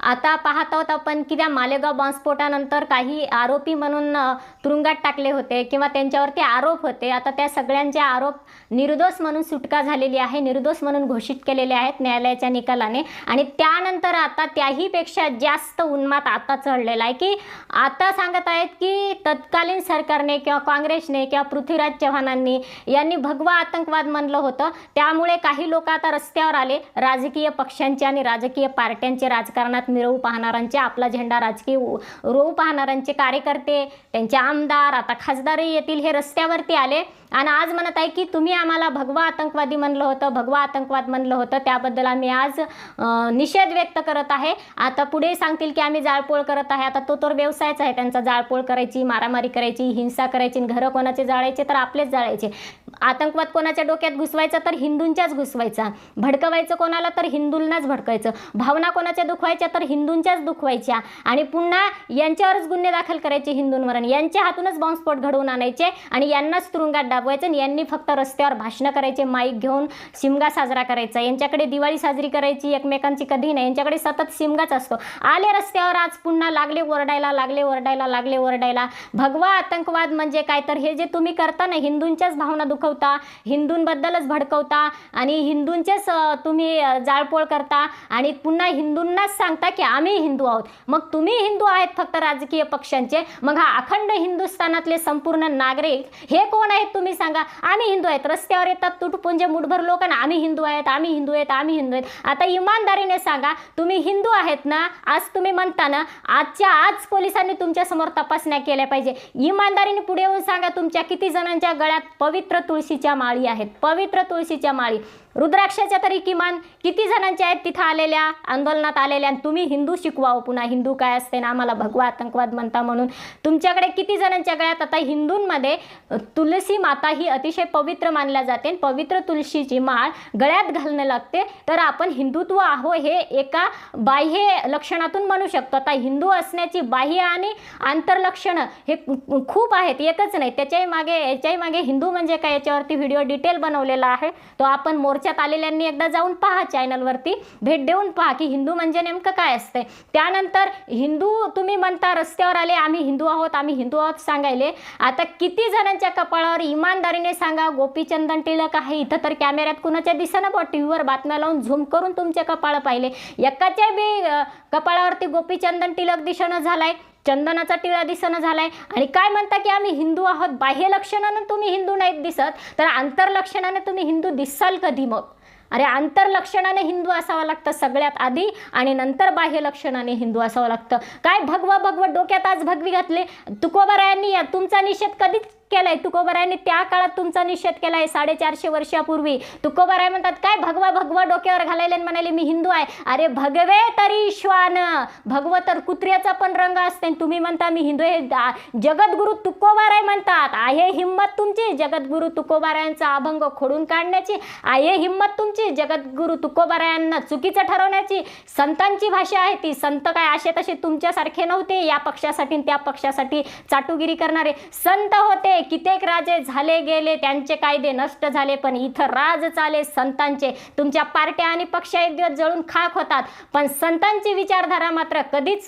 आता पाहत आहोत आपण की त्या मालेगाव बॉम्बस्फोटानंतर काही आरोपी म्हणून तुरुंगात टाकले होते किंवा त्यांच्यावरती आरोप होते. आता त्या सगळ्यांचे आरोप निर्दोष म्हणून सुटका झालेली आहे निर्दोष म्हणून घोषित केलेले आहेत न्यायालयाच्या निकालाने. आणि त्यानंतर आता त्याहीपेक्षा जास्त उन्मात आता चढलेला आहे की आता सांगत आहेत की तत्कालीन सरकारने किंवा काँग्रेसने किंवा पृथ्वीराज चव्हाणांनी यांनी भगवा आतंकवाद म्हणलं होतं. त्यामुळे काही लोक आता रस्त्यावर आले. राजकीय पक्षांचे आणि राजकीय पार्ट्यांचे राजकारणात मिरवू पाहणाऱ्यांचे आपला झेंडा राजकीय उ- रोवू पाहणाऱ्यांचे कार्यकर्ते त्यांचे आमदार आता खासदारही येतील हे रस्त्यावरती आले. आणि आज म्हणत आहे की तुम्ही आम्हाला भगवा आतंकवादी म्हणलं होतं भगवा आतंकवाद म्हणलं होतं. त्याबद्दल आम्ही आज निषेध व्यक्त करत आहे. आता पुढे सांगतील की आम्ही जाळपोळ करत आहे. आता तो तर व्यवसायच आहे त्यांचा. जाळपोळ करायची मारामारी करायची हिंसा करायची घरं कोणाचे जाळायचे तर आपलेच जाळायचे. आतंकवाद कोणाच्या डोक्यात घुसवायचा तर हिंदूंच्याच घुसवायचा. भडकवायचं कोणाला तर हिंदूंनाच भडकायचं. भावना कोणाच्या दुखवायच्या तर हिंदूंच्याच दुखवायच्या. आणि पुन्हा यांच्यावरच गुन्हे दाखल करायचे हिंदूंवर यांच्या हातूनच बॉम्बस्फोट घडवून आणायचे आणि यांनाच तुरुंगात राबवायचं यांनी फक्त रस्त्यावर भाषणं करायचे माईक घेऊन शिमगा साजरा करायचा. यांच्याकडे दिवाळी साजरी करायची एकमेकांची कधी नाही. यांच्याकडे सतत शिमगाच असतो. आले रस्त्यावर आज पुन्हा लागले ओरडायला लागले ओरडायला लागले ओरडायला. भगवा आतंकवाद म्हणजे काय? तर हे जे तुम्ही करता ना हिंदूंच्याच भावना दुखवता हिंदूंबद्दलच भडकवता आणि हिंदूंचेच तुम्ही जाळपोळ करता आणि पुन्हा हिंदूंनाच सांगता की आम्ही हिंदू आहोत. मग तुम्ही हिंदू आहेत फक्त राजकीय पक्षांचे. मग हा अखंड हिंदुस्थानातले संपूर्ण नागरिक हे कोण आहेत तुम्ही? सांगा आम्ही हिंदू आहेत रस्त्यावर येतात तुटपुंजे मुठभर लोक ना आम्ही हिंदू आहेत आम्ही हिंदू आहेत आम्ही हिंदू आहेत. आता इमानदारीने सांगा तुम्ही हिंदू आहेत ना आज तुम्ही म्हणता ना आजच्या आज पोलिसांनी तुमच्यासमोर तपासण्या केल्या पाहिजे. इमानदारीने पुढे येऊन सांगा तुमच्या किती जणांच्या गळ्यात पवित्र तुळशीच्या माळी आहेत पवित्र तुळशीच्या माळी. रुद्राक्षाच्या तरी किमान किती जणांच्या आहेत तिथं आलेल्या आंदोलनात आलेल्या आणि तुम्ही हिंदू शिकवावं हो पुन्हा. हिंदू काय असते ना आम्हाला भगवा आतंकवाद म्हणता म्हणून. तुमच्याकडे किती जणांच्या गळ्यात? आता हिंदूंमध्ये तुलसी माता ही अतिशय पवित्र मानल्या जाते आणि पवित्र तुळशीची माळ गळ्यात घालणं लागते. तर आपण हिंदुत्व आहो हे एका बाह्य लक्षणातून म्हणू शकतो. आता हिंदू असण्याची बाह्य आणि आंतरलक्षणं हे खूप आहेत एकच नाही. त्याच्याही मागे याच्याही मागे हिंदू म्हणजे काय? याच्यावरती व्हिडिओ डिटेल बनवलेला आहे. तो आपण मोर्चात आलेल्यांनी एकदा जाऊन पहा चॅनलवरती. भेट देऊन पहा की हिंदू म्हणजे नेमकं काय असते. त्यानंतर हिंदू तुम्ही म्हणता रस्त्यावर आले आम्ही हिंदू आहोत आम्ही हिंदू आहोत सांगायले. आता किती जणांच्या कपाळावर इमानदारीने सांगा गोपीचंदन टिळक आहे इथं तर कॅमेऱ्यात कुणाच्या दिसेना बा टी व्हीवर बातम्या लावून झूम करून तुमचे कपाळ पाहिले. एकाच्या बी कपाळावरती गोपीचंदन टिळक दिसणं झालाय. चंदनाचा टिळा दिसणं झालाय. आणि काय म्हणता की आम्ही हिंदू आहोत? बाह्य लक्षणानं तुम्ही हिंदू नाहीत दिसत तर आंतरलक्षणाने तुम्ही हिंदू दिसाल कधी मग? अरे आंतरलक्षणाने हिंदू असावं लागतं सगळ्यात आधी आणि नंतर बाह्य लक्षणाने हिंदू असावं लागतं. काय भगवा भगवा डोक्यात आज भगवी घातले? तुकोबारायांनी या- तुमचा निषेध कधीच केलाय? तुकोबारायांनी त्या काळात तुमचा निषेध केलाय साडेचारशे वर्षापूर्वी. तुकोबराय म्हणतात काय भगवा भगवा डोक्यावर घालायला म्हणाले मी हिंदू आहे. अरे भगवे तरी श्वान भगव तर कुत्र्याचा पण रंग असते आणि तुम्ही म्हणता मी हिंदू हे जगद्गुरु तुकोबाराय म्हणतात आहे हिंमत तुमची. जगद्गुरु तुकोबारायांचा अभंग खोडून काढण्याची आहे हिंमत तुमची. जगद्गुरु तुकोबारायांना चुकीचं ठरवण्याची संतांची भाषा आहे ती. संत काय असे तसे तुमच्यासारखे नव्हते. या पक्षासाठी त्या पक्षासाठी चाटुगिरी करणारे संत होते. कित्येक राजे झाले गेले त्यांचे कायदे नष्ट झाले पण इथं राज चाले संतांचे. तुमच्या पार्ट्या आणि पक्ष एक दिवस जळून खाक होतात. पण संतांची विचारधारा मात्र कधीच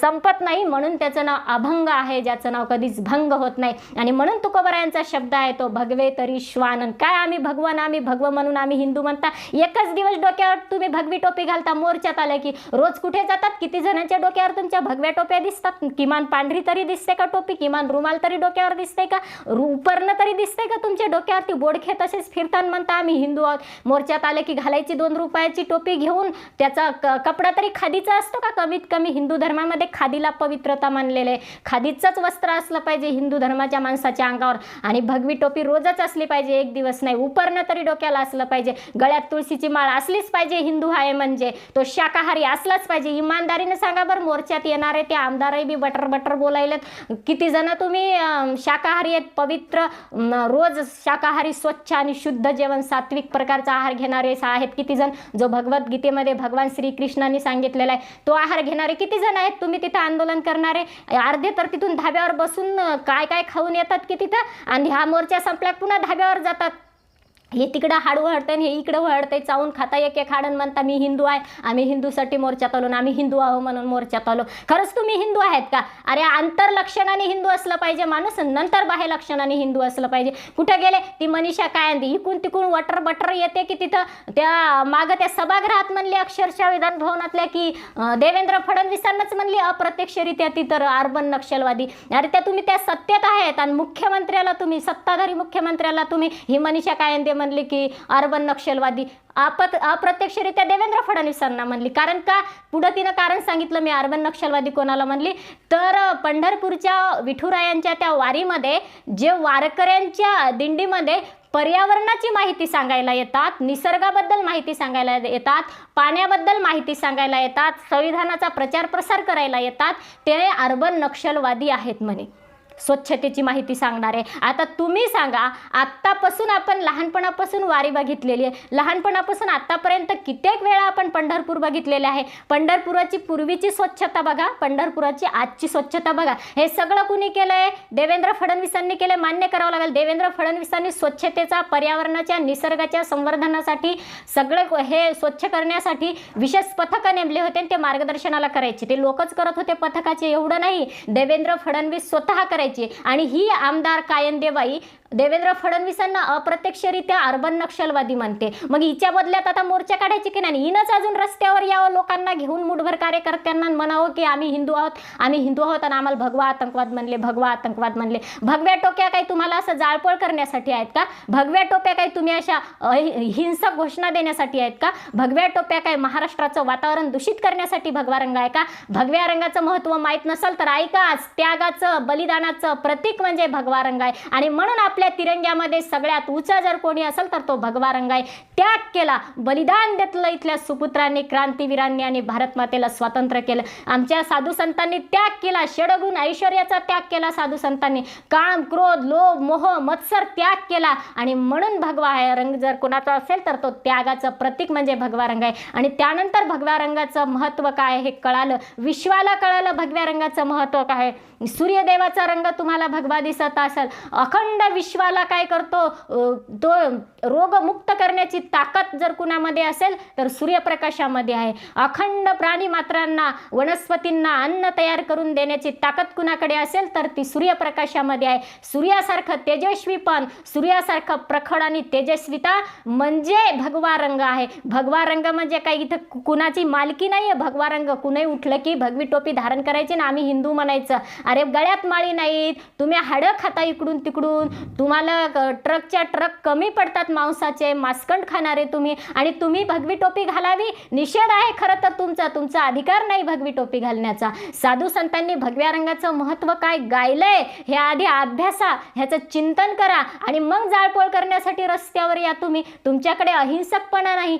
संपत नाही. म्हणून त्याचं नाव अभंग आहे. ज्याचं नाव कधीच भंग होत नाही. आणि म्हणून तुकोबरायांचा शब्द आहे तो भगवे तरी श्वान काय आम्ही भगवान? आम्ही भगव म्हणून आम्ही हिंदू म्हणता? एकच दिवस डोक्यावर तुम्ही भगवी टोपी घालता मोर्चात आल्या की? रोज कुठे जातात? किती जणांच्या डोक्यावर तुमच्या भगव्या टोप्या दिसतात? किमान पांढरी तरी दिसते का टोपी? किमान रुमाल तरी डोक्यावर दिसते का? उपरणं तरी दिसते का तुमच्या डोक्यावरती? बोडखे तसेच फिरताना म्हणता आम्ही हिंदू आहोत. मोर्चात आले की घालायची दोन रुपयाची टोपी घेऊन त्याचा कपडा तरी खादीचा असतो का? कमीत कमी हिंदू धर्मामध्ये खादीला पवित्रता मानलेलं. आहे खादीचंच वस्त्र असलं पाहिजे हिंदू धर्माच्या माणसाच्या अंगावर. आणि भगवी टोपी रोजच असली पाहिजे एक दिवस नाही. उपरणं तरी डोक्याला असलं पाहिजे. गळ्यात तुळशीची माळ असलीच पाहिजे हिंदू आहे म्हणजे. तो शाकाहारी असलाच पाहिजे. इमानदारीने सांगा बरं मोर्चात येणारे ते आमदारही बी बटर बटर बोलायलेत. किती जण तुम्ही शाकाहारी आहेत पवित्र रोज शाकाहारी स्वच्छ आणि शुद्ध जेवण सात्विक प्रकारचा आहार घेणारे आहेत. किती जण जो भगवद्गीतेमध्ये भगवान श्रीकृष्णांनी सांगितलेला आहे तो आहार घेणारे किती जण आहेत? तुम्ही तिथं आंदोलन करणारे? अर्धे तर तिथून धाब्यावर बसून काय काय खाऊन येतात की तिथं? आणि हा मोर्चा संपल्या पुन्हा धाब्यावर जातात. हे तिकडं हाड वळतंय आणि हे इकडं वळतंय चावून खाता एक एक हाडन म्हणता मी हिंदू आहे. आम्ही हिंदूसाठी मोर्चात आलो आम्ही हिंदू आहो म्हणून मोर्चात आलो. खरंच तुम्ही हिंदू आहेत का? अरे आंतर लक्षणाने हिंदू असलं पाहिजे माणूस नंतर बाहेर लक्षणाने हिंदू असलं पाहिजे. कुठं गेले? ती मनीषा काय आणते? इकून तिकून वटर बटर येते की तिथं? त्या मागं त्या सभागृहात म्हणली अक्षरशः विधान भवनातल्या की देवेंद्र फडणवीसांनाच म्हणली अप्रत्यक्षरित्या ती तर अर्बन नक्षलवादी. अरे त्या तुम्ही त्या सत्तेत आहेत आणि मुख्यमंत्र्याला तुम्ही सत्ताधारी मुख्यमंत्र्याला तुम्ही ही मनीषा कायंदे म्हणले की अर्बन नक्षलवादी. आपत अप्रत्यक्षरित्या देवेंद्र फडणवीसांना म्हणली. कारण का? पुढं तिनं कारण सांगितलं मी अर्बन नक्षलवादी कोणाला म्हणली? तर पंढरपूरच्या विठुरायांच्या त्या वारीमध्ये जे वारकऱ्यांच्या दिंडीमध्ये पर्यावरणाची माहिती सांगायला येतात निसर्गाबद्दल माहिती सांगायला येतात पाण्याबद्दल माहिती सांगायला येतात संविधानाचा प्रचार प्रसार करायला येतात ते अर्बन नक्षलवादी आहेत म्हणे. स्वच्छतेची माहिती सांगणार आहे. आता तुम्ही सांगा आत्तापासून आपण लहानपणापासून वारी बघितलेली आहे. लहानपणापासून आत्तापर्यंत कित्येक वेळा आपण पंढरपूर बघितलेले आहे. पंढरपुराची पूर्वीची स्वच्छता बघा पंढरपुराची आजची स्वच्छता बघा. हे सगळं कुणी केलंय? देवेंद्र फडणवीसांनी केलंय. मान्य करावं लागेल. देवेंद्र फडणवीसांनी स्वच्छतेचा पर्यावरणाच्या निसर्गाच्या संवर्धनासाठी सगळे हे स्वच्छ करण्यासाठी विशेष पथकं नेमले होते आणि ते मार्गदर्शनाला करायचे. ते लोकच करत होते पथकाचे. एवढं नाही. देवेंद्र फडणवीस स्वतः करायचे. आणि ही आमदार कायंदेबाई देवेंद्र फडणवीसांना अप्रत्यक्षरित्या अर्बन नक्षलवादी म्हणते. मग हिच्या बदल्यात आता मोर्चा काढायची की नाही? हिनंच अजून रस्त्यावर यावं लोकांना घेऊन मुठभर कार्यकर्त्यांना म्हणावं की आम्ही हिंदू आहोत आम्ही हिंदू आहोत आणि आम्हाला भगवा आतंकवाद म्हणले भगवा आतंकवाद म्हणले. भगव्या टोक्या काही तुम्हाला असं जाळपोळ करण्यासाठी आहेत का? भगव्या टोप्या काही तुम्ही अशा हिंसक घोषणा देण्यासाठी आहेत का? भगव्या टोप्या काय महाराष्ट्राचं वातावरण दूषित करण्यासाठी भगवा रंग आहे का? भगव्या रंगाचं महत्त्व माहीत नसेल तर ऐकाच त्यागाचं बलिदानाचं प्रतीक म्हणजे भगवा रंग आहे. आणि म्हणून आपल्या तिरंग्यामध्ये सगळ्यात उचा जर कोणी असेल तर तो भगवा रंग आहे. त्याग केला. बलिदान देतलं इथल्या सुपुत्रांनी क्रांतीवीरांनी आणि भारत मातेला स्वातंत्र्य केलं. आमच्या साधू संतांनी त्याग केला. षडगुण ऐश्वर्याचा त्याग केला साधू संतांनी. काम क्रोध लोभ मोह मत्सर त्याग केला. आणि म्हणून भगवा आहे रंग जर कोणाचा असेल तर तो त्यागाचं प्रतीक म्हणजे भगवा रंग आहे. आणि त्यानंतर भगव्या रंगाचं महत्त्व काय हे कळालं. विश्वाला कळालं भगव्या रंगाचं महत्त्व काय सूर्यदेवाचा रंग तुम्हाला भगवा दिसत असेल. अखंड विश्वाला काय करतो? तो रोगमुक्त करण्याची ताकद जर कुणामध्ये असेल तर सूर्यप्रकाशामध्ये आहे. अखंड प्राणी मात्रांना वनस्पतींना अन्न तयार करून देण्याची ताकद कुणाकडे असेल तर ती सूर्यप्रकाशामध्ये आहे. सूर्यासारखं तेजस्वीपण सूर्यासारखं प्रखड आणि तेजस्विता म्हणजे भगवा रंग आहे. भगवा रंग म्हणजे काही इथं कुणाची मालकी नाही आहे भगवा रंग कुणी उठलं की भगवी टोपी धारण करायची ना आम्ही हिंदू म्हणायचं. अरे गळ्यात माळी नाही. नाहीत तुम्ही हाडं खाता इकडून तिकडून तुम्हाला ट्रकच्या ट्रक कमी पडतात मांसाचे मास्कंड खाणारे तुम्ही आणि तुम्ही भगवी टोपी घालावी? निषेध आहे खरं तर तुमचा तुमचा अधिकार नाही भगवी टोपी घालण्याचा. साधू संतांनी भगव्या रंगाचं महत्त्व काय गायलंय हे आधी अभ्यासा ह्याचं चिंतन करा आणि मग जाळपोळ करण्यासाठी रस्त्यावर या तुम्ही. तुमच्याकडे अहिंसकपणा नाही.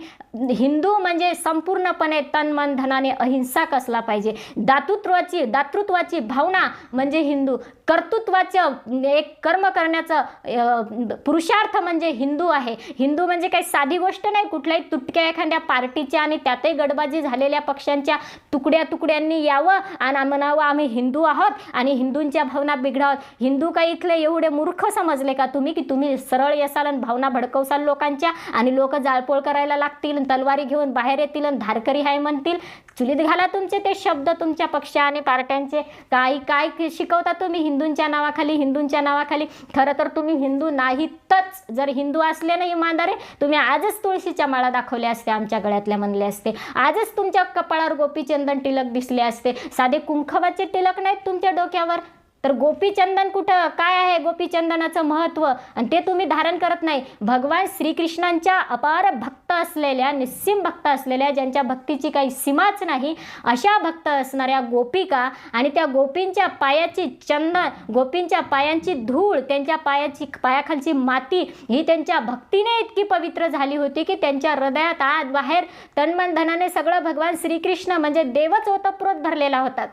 हिंदू म्हणजे संपूर्णपणे तन मन धनाने अहिंसक असला पाहिजे? दातृत्वाची दातृत्वाची भावना म्हणजे हिंदू. कर्तृत्वाचं एक कर्म करण्याचं पुरुषार्थ म्हणजे हिंदू आहे. हिंदू म्हणजे काही साधी गोष्ट नाही कुठल्याही तुटक्या एखाद्या पार्टीच्या आणि त्यातही गडबाजी झालेल्या पक्षांच्या तुकड्या तुकड्यांनी यावं आणि म्हणावं आम्ही हिंदू आहोत आणि हिंदूंच्या भावना बिघडावत हिंदू काही इथले एवढे मूर्ख समजले का तुम्ही की तुम्ही सरळ येसाल आणि भावना भडकवसाल लोकांच्या आणि लोक जाळपोळ करायला लागतील तलवारी घेऊन बाहेर येतील आणि धारकरी आहे म्हणतील? चुलीत घाला तुमचे ते शब्द तुमच्या पक्ष आणि पार्ट्यांचे. काही काय शिकवता तुम्ही हिंदूंच्या नावाखाली हिंदूंच्या नावाखाली. खरं तर तुम्ही हिंदू नाहीतच. जर हिंदू असले ना इमानदारे तुम्ही आजच तुळशीच्या माळा दाखवल्या असते आमच्या गळ्यातल्या म्हणले असते. आजच तुमच्या कपाळावर गोपीचंदन टिलक दिसले असते. साधे कुंखवाचे टिलक नाहीत तुमच्या डोक्यावर. तर गोपीचंदन कुठं? काय आहे गोपीचंदनाचं महत्त्व आणि ते तुम्ही धारण करत नाही. भगवान श्रीकृष्णांच्या अपार भक्त असलेल्या निस्सीम भक्त असलेल्या ज्यांच्या भक्तीची काही सीमाच नाही अशा भक्त असणाऱ्या गोपिका आणि त्या गोपींच्या पायाची चंदन गोपींच्या पायांची धूळ त्यांच्या पायाची पायाखालची माती ही त्यांच्या भक्तीने इतकी पवित्र झाली होती की त्यांच्या हृदयात आत बाहेर तन्मन धनाने सगळं भगवान श्रीकृष्ण म्हणजे देवच ओतप्रोत भरलेला होता.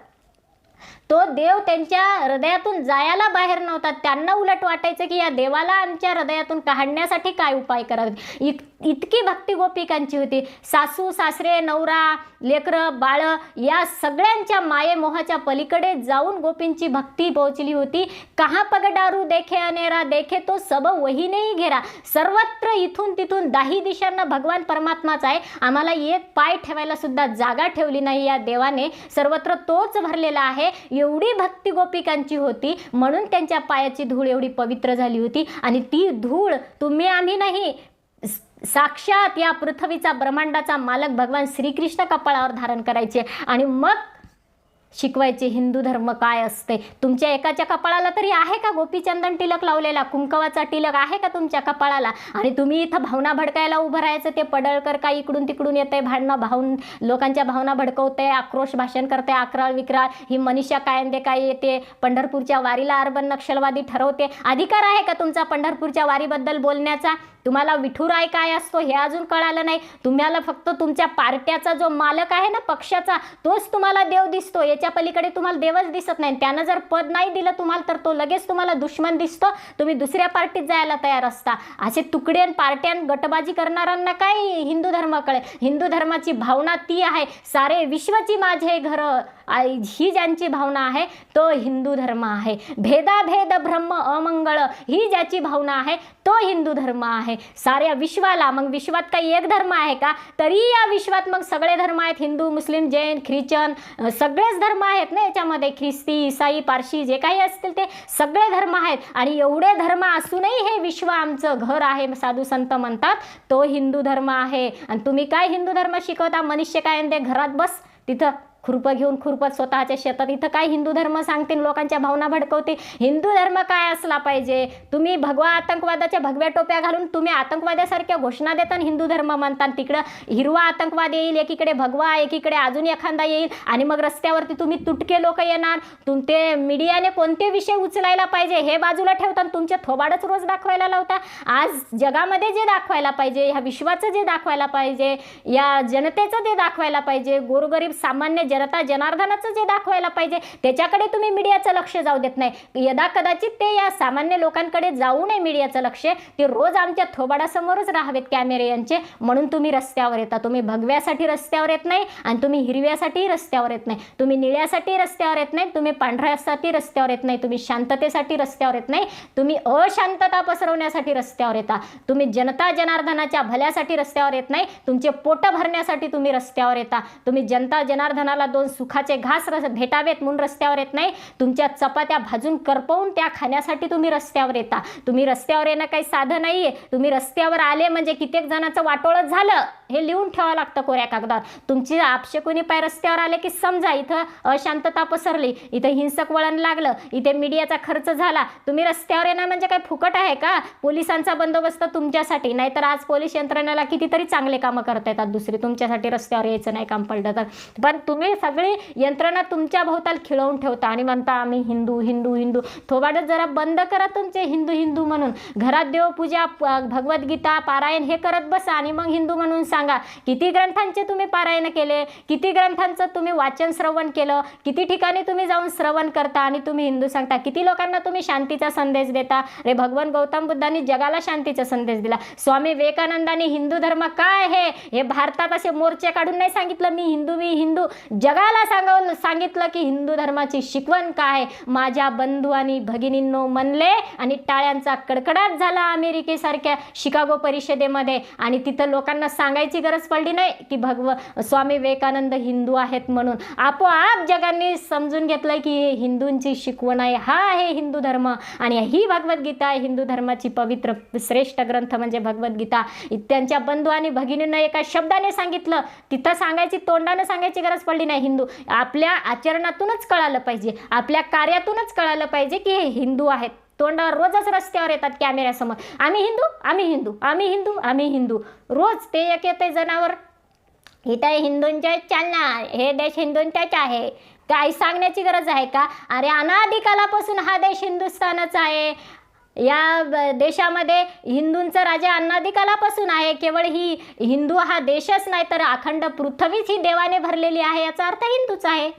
तो देव त्यांच्या हृदयातून जायला बाहेर नव्हता. त्यांना उलट वाटायचं की या देवाला आमच्या हृदयातून काढण्यासाठी काय उपाय करावे? इत इतकी भक्ती गोपिकांची होती. सासू सासरे नवरा लेकरं बाळ या सगळ्यांच्या मायेमोहाच्या पलीकडे जाऊन गोपींची भक्ती पोहोचली होती. कहा पगडारू देखे अनेरा देखे तो सब वहीनेही घेरा. सर्वत्र इथून तिथून दाही दिशांना भगवान परमात्माच आहे. आम्हाला एक पाय ठेवायला सुद्धा जागा ठेवली नाही या देवाने. सर्वत्र तोच भरलेला आहे. एवढी भक्ती गोपिकांची होती म्हणून त्यांच्या पायाची धूळ एवढी पवित्र झाली होती. आणि ती धूळ तुम्ही आम्ही नाही साक्षात या पृथ्वीचा ब्रह्मांडाचा मालक भगवान श्रीकृष्ण कपाळावर धारण करायचे. आणि मग शिकवायचे हिंदू धर्म काय असते? तुमच्या एकाच्या कपाळाला तरी आहे का गोपीचंदन टिलक लावलेला? कुंकवाचा टिलक आहे का तुमच्या कपाळाला? आणि तुम्ही इथं भावना भडकायला उभं राहायचं ते पडळकर काय इकडून तिकडून येते भांडणं भावून लोकांच्या भावना भडकवते आक्रोश भाषण करते अकराळ विक्राळ ही मनीषा कायंदे काय येते? पंढरपूरच्या वारीला अर्बन नक्षलवादी ठरवते. अधिकार आहे का तुमचा पंढरपूरच्या वारीबद्दल बोलण्याचा? तुम्हाला विठुराय काय असतो हे अजून कळालं नाही. तुम्हाला फक्त तुमच्या पार्ट्याचा जो मालक आहे ना पक्षाचा तोच तुम्हाला देव दिसतो. याच्या पलीकडे तुम्हाला देवच दिसत नाही. त्यानं जर पद नाही दिलं तुम्हाला तर तो लगेच तुम्हाला दुश्मन दिसतो. तुम्ही दुसऱ्या पार्टीत जायला तयार असता. असे तुकडे आणि पार्ट्यान गटबाजी करणाऱ्यांना काय हिंदू धर्म कळे हिंदू धर्माची भावना ती आहे. सारे विश्वची माझे घर ही ज्यांची भावना आहे तो हिंदू धर्म आहे. भेदाभेद ब्रह्म अमंगळ ही ज्याची भावना आहे तो हिंदू धर्म आहे. साऱ्या विश्वाला. मग विश्वात काही एक धर्म आहे का? तरी या विश्वात मग सगळे धर्म आहेत. हिंदू मुस्लिम जैन ख्रिश्चन सगळेच धर्म आहेत ना याच्यामध्ये. ख्रिस्ती इसाई पारशी जे काही असतील ते सगळे धर्म आहेत. आणि एवढे धर्म असूनही हे विश्व आमचं घर आहे साधू संत म्हणतात. तो हिंदू धर्म आहे. आणि तुम्ही काय हिंदू धर्म शिकवता? मनुष्य काय ते घरात बस. तिथं खुरपं घेऊन खुरपत स्वतःच्या शेतात. इथं काय हिंदू धर्म सांगते लोकांच्या भावना भडकवते हिंदू धर्म काय असला पाहिजे? तुम्ही भगवा आतंकवादाच्या भगव्या टोप्या घालून तुम्ही आतंकवाद्यासारख्या घोषणा देता हिंदू धर्म म्हणता. तिकडं हिरवा आतंकवाद येईल एकीकडे भगवा एकीकडे अजून एखादा येईल आणि मग रस्त्यावरती तुम्ही तुटके लोक येणार. तुमचे मीडियाने कोणते विषय उचलायला पाहिजे हे बाजूला ठेवता आणि तुमचे थोबाडच रोज दाखवायला लावता. आज जगामध्ये जे दाखवायला पाहिजे ह्या विश्वाचं जे दाखवायला पाहिजे या जनतेचं जे दाखवायला पाहिजे गोरगरीब सामान्य जनता जनार्दनाचं जे दाखवायला पाहिजे त्याच्याकडे तुम्ही मीडियाचं लक्ष जाऊ देत नाही. यदा कदाचित ते या सामान्य लोकांकडे जाऊ नये मीडियाचं लक्ष ते रोज आमच्या थोबाडासमोरच राहावेत कॅमेरे यांचे. म्हणून तुम्ही रस्त्यावर येता. तुम्ही भगव्यासाठी रस्त्यावर येत नाही आणि तुम्ही हिरव्यासाठीही रस्त्यावर येत नाही. तुम्ही निळ्यासाठी रस्त्यावर येत नाही. तुम्ही पांढऱ्यासाठी रस्त्यावर येत नाही. तुम्ही शांततेसाठी रस्त्यावर येत नाही. तुम्ही अशांतता पसरवण्यासाठी रस्त्यावर येता. तुम्ही जनता जनार्दनाच्या भल्यासाठी रस्त्यावर येत नाही. तुमचे पोट भरण्यासाठी तुम्ही रस्त्यावर येता. तुम्ही जनता जनार्दनाला दोन सुखाचे घास रस भेटावेत म्हणून रस्त्यावर येत नाही. तुमच्या चपात्या भाजून करपवून त्या खाण्यासाठी तुम्ही रस्त्यावर येता. तुम्ही रस्त्यावर येणं काही साधं नाही आहे तुम्ही रस्त्यावर आले म्हणजे कित्येक जणांचं वाटोळच झालं. हे लिहून ठेवावं लागतं कोऱ्या कागदावर तुमची आपशकुनी पाय रस्त्यावर आले की समजा इथं अशांतता पसरली इथं हिंसक वळण लागलं इथे मीडियाचा खर्च झाला तुम्ही रस्त्यावर येणार म्हणजे काय फुकट आहे का? पोलिसांचा बंदोबस्त तुमच्यासाठी नाहीतर आज पोलीस यंत्रणेला कितीतरी चांगले कामं करता येतात दुसरी तुमच्यासाठी रस्त्यावर यायचं नाही काम पडलं तर. पण तुम्ही सगळी यंत्रणा तुमच्या भोवताल खिळवून ठेवता आणि म्हणता आम्ही हिंदू हिंदू हिंदू. थोबाडत जरा बंद करा तुमचे हिंदू हिंदू म्हणून. घरात देवपूजा भगवद्गीता पारायण हे करत बसा आणि मग हिंदू म्हणून सांगा. किती ग्रंथांचे तुम्ही पारायण केले? किती ग्रंथांचं तुम्ही वाचन श्रवण केलं? किती ठिकाणी तुम्ही जाऊन श्रवण करता आणि तुम्ही हिंदू सांगता? किती लोकांना तुम्ही शांतीचा संदेश देता? रे भगवान गौतम बुद्धांनी जगाला शांतीचा संदेश दिला. स्वामी विवेकानंदांनी हिंदू धर्म काय आहे? हे भारतात असे मोर्चे काढून नाही सांगितलं? मी हिंदू मी हिंदू. जगाला सांगून सांगितलं की हिंदू धर्माची शिकवण काय? माझ्या बंधू आणि भगिनींनो म्हणले आणि टाळ्यांचा कडकडाट झाला अमेरिकेसारख्या शिकागो परिषदेमध्ये. आणि तिथं लोकांना सांगायचं गरज पडली नाही की भगव स्वामी विवेकानंद हिंदू आहेत म्हणून. आपोआप जगांनी समजून घेतलं की हे हिंदूंची शिकवण आहे हा आहे हिंदू धर्म. आणि ही भगवद्गीता आहे हिंदू धर्माची पवित्र श्रेष्ठ ग्रंथ म्हणजे भगवद्गीता. त्यांच्या बंधू आणि भगिनींना एका शब्दाने सांगितलं तिथं सांगायची तोंडानं सांगायची गरज पडली नाही हिंदू. आपल्या आचरणातूनच कळालं पाहिजे आपल्या कार्यातूनच कळालं पाहिजे की हे हिंदू आहेत. तोंडावर रोजच रस्त्यावर येतात कॅमेऱ्यासमोर. आम्ही हिंदू आम्ही हिंदू आम्ही हिंदू आम्ही हिंदू. रोज ते एक येते जनावर. इथं हिंदूंच्या चालणार हे देश हिंदूंच्याच आहे. काही सांगण्याची गरज आहे का? अरे अनादिकालापासून हा देश हिंदुस्थानच आहे. या देशामध्ये हिंदूंचं राजा अनादिकालापासून आहे. केवळ ही हिंदू हा देशच नाही तर अखंड पृथ्वीच ही देवाने भरलेली आहे याचा अर्थ हिंदूच आहे.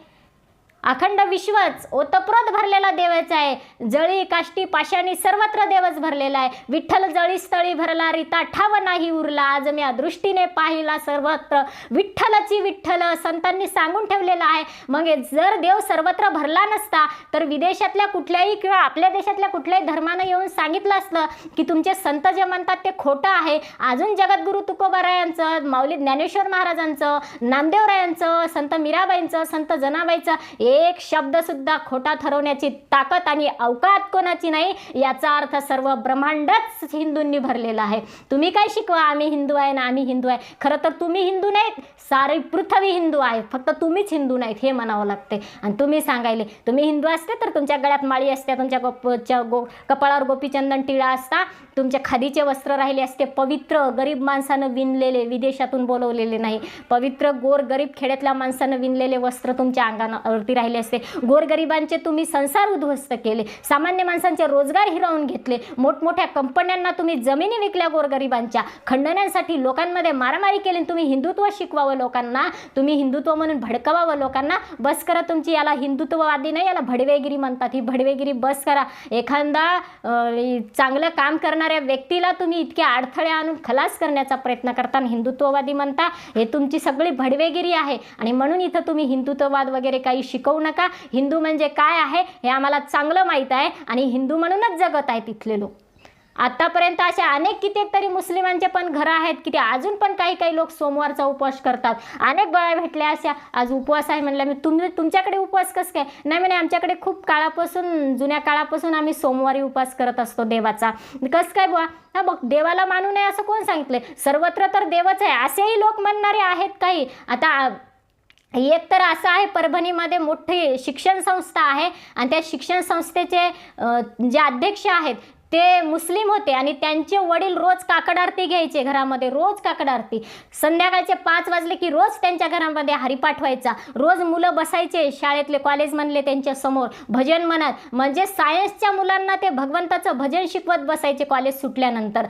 अखंड विश्वच ओतप्रोत भरलेला देवच आहे. जळी काष्टी पाशानी सर्वत्र देवच भरलेला आहे. विठ्ठल जळी स्थळी भरला रिता ठाव नाही उरला. आज मी दृष्टीने पाहिला सर्वत्र. विठ्ठलची विठ्ठल संतांनी सांगून ठेवलेलं आहे. मग जर देव सर्वत्र भरला नसता तर विदेशातल्या कुठल्याही किंवा आपल्या देशातल्या कुठल्याही धर्मानं येऊन सांगितलं असलं की तुमचे संत जे म्हणतात ते खोटं आहे. अजून जगद्गुरु तुकोबारायांचं माऊली ज्ञानेश्वर महाराजांचं नामदेवरायांचं संत मीराबाईंचं संत जनाबाईचं एक शब्द सुद्धा खोटा ठरवण्याची ताकद आणि अवकात कोणाची नाही याचा अर्थ सर्व ब्रह्मांडच हिंदूंनी भरलेला आहे. तुम्ही काय शिकवा आम्ही हिंदू आहे ना आम्ही हिंदू आहे. खरं तर तुम्ही हिंदू नाहीत सारी पृथ्वी हिंदू आहे. फक्त तुम्हीच हिंदू नाहीत हे म्हणावं लागते आणि तुम्ही सांगायले तुम्ही हिंदू असते तर तुमच्या गळ्यात माळी असत्या तुमच्या गोपच्या गो कपाळावर गोपीचंदन टिळा असता तुमच्या खादीचे वस्त्र राहिले असते पवित्र गरीब माणसानं विणलेले विदेशातून बोलवलेले नाही. पवित्र गोर गरीब खेड्यातल्या माणसानं विणलेले वस्त्र तुमच्या अंगावरती राहिले असते. गोरगरिबांचे तुम्ही संसार उद्ध्वस्त केले. सामान्य माणसांचे रोजगार हिरावून घेतले. मोठमोठ्या कंपन्यांना तुम्ही जमिनी विकल्या गोरगरिबांच्या. खंडण्यांसाठी लोकांमध्ये मारामारी केली तुम्ही हिंदुत्व शिकवावं लोकांना. तुम्ही हिंदुत्व म्हणून भडकवावं लोकांना. बस करा तुमची याला हिंदुत्ववादी नाही याला भडवेगिरी म्हणतात. ही भडवेगिरी बस करा. एखादा चांगलं काम करणाऱ्या व्यक्तीला तुम्ही इतके अडथळे आणून खलास करण्याचा प्रयत्न करता आणि हिंदुत्ववादी म्हणता. हे तुमची सगळी भडवेगिरी आहे. आणि म्हणून इथं तुम्ही हिंदुत्ववाद वगैरे काही शिकवू नका. हिंदू म्हणजे काय आहे हे आम्हाला चांगलं माहीत आहे आणि हिंदू म्हणूनच जगत आहे तिथले लोक. आतापर्यंत असे अनेक कित्येक तरी मुस्लिमांचे पण घरं आहेत की ते अजून पण काही काही लोक सोमवारचा उपवास करतात. अनेक बाया भेटल्या अशा आज उपवास आहे. म्हणलं मी तुम्ही तुमच्याकडे उपवास कसं काय? नाही म्हणे आमच्याकडे खूप काळापासून जुन्या काळापासून आम्ही सोमवारी उपवास करत असतो देवाचा. कसं काय बुवा? हा बघ देवाला मानू नये असं कोण सांगितलंय? सर्वत्र तर देवच आहे. असेही लोक म्हणणारे आहेत काही. आता एक तर असं आहे परभणीमध्ये मोठी शिक्षण संस्था आहे आणि त्या शिक्षण संस्थेचे जे अध्यक्ष आहेत ते मुस्लिम होते आणि त्यांचे वडील रोज काकड आरती घ्यायचे घरामध्ये रोज काकड आरती संध्याकाळचे पाच वाजले की रोज त्यांच्या घरामध्ये हरिपाठ व्हायचा रोज मुलं बसायचे शाळेतले कॉलेज म्हणले त्यांच्यासमोर. भजन म्हणत म्हणजे सायन्सच्या मुलांना ते भगवंताचं भजन शिकवत बसायचे कॉलेज सुटल्यानंतर.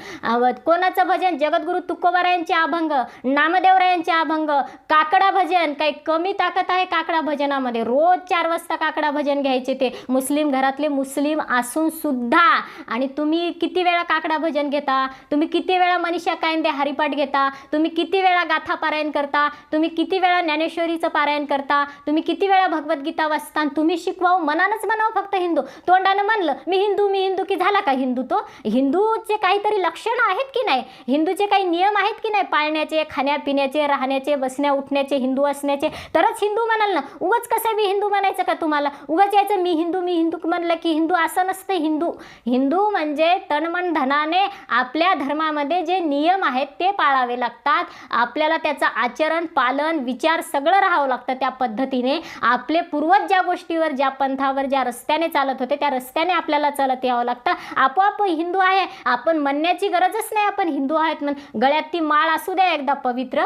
कोणाचं भजन? जगद्गुरु तुकोबारायांचे अभंग नामदेवरायांचे अभंग काकडा भजन. काही कमी ताकद आहे काकडा भजनामध्ये. रोज चार वाजता काकडा भजन घ्यायचे ते. मुस्लिम घरातले मुस्लिम असून सुद्धा. आणि तुम्ही किती वेळा काकडा भजन घेता? तुम्ही किती वेळा मनीषा कायंदे हरिपाठ घेता? तुम्ही किती वेळा गाथा पारायण करता? तुम्ही किती वेळा ज्ञानेश्वरीचं पारायण करता? तुम्ही किती वेळा भगवद्गीता वाचता? तुम्ही शिकवावं मनानंच म्हणावं फक्त हिंदू. तोंडानं म्हणलं मी हिंदू मी हिंदू की झाला का हिंदू तो? हिंदूचे काहीतरी लक्षणं आहेत की नाही? हिंदूचे काही नियम आहेत की नाही? पाळण्याचे खाण्यापिण्याचे राहण्याचे बसण्या उठण्याचे हिंदू असण्याचे. तरच हिंदू म्हणाल ना उगाच कसं मी हिंदू म्हणायचं का तुम्हाला? उगाच यायचं मी हिंदू मी हिंदू म्हणलं की हिंदू असं नसतं हिंदू. हिंदू म्हणजे तनमन धनाने आपल्या धर्मामध्ये जे नियम आहेत ते पाळावे लागतात. आपल्याला त्याचं आचरण पालन विचार सगळं राहावं लागतं त्या पद्धतीने. आपले पूर्वज ज्या गोष्टीवर ज्या पंथावर ज्या रस्त्याने चालत होते त्या रस्त्याने आपल्याला चालत यावं लागतं. आपोआप हिंदू आहे. आपण म्हणण्याची गरजच नाही आपण हिंदू आहेत म्हण. गळ्यात ती माळ असू द्या एकदा पवित्र.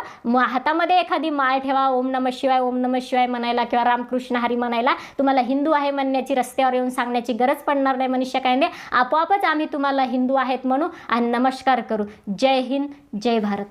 हातामध्ये एखादी माळ ठेवा. ओम नम शिवाय ओम नम शिवाय म्हणायला किंवा रामकृष्ण हरी म्हणायला तुम्हाला हिंदू आहे म्हणण्याची रस्त्यावर येऊन सांगण्याची गरज पडणार नाही मनुष्य कायंदे. आपोआपच आम्ही तुम्हाला हिंदू आहेत म्हणू आणि नमस्कार करू. जय हिंद जय भारत.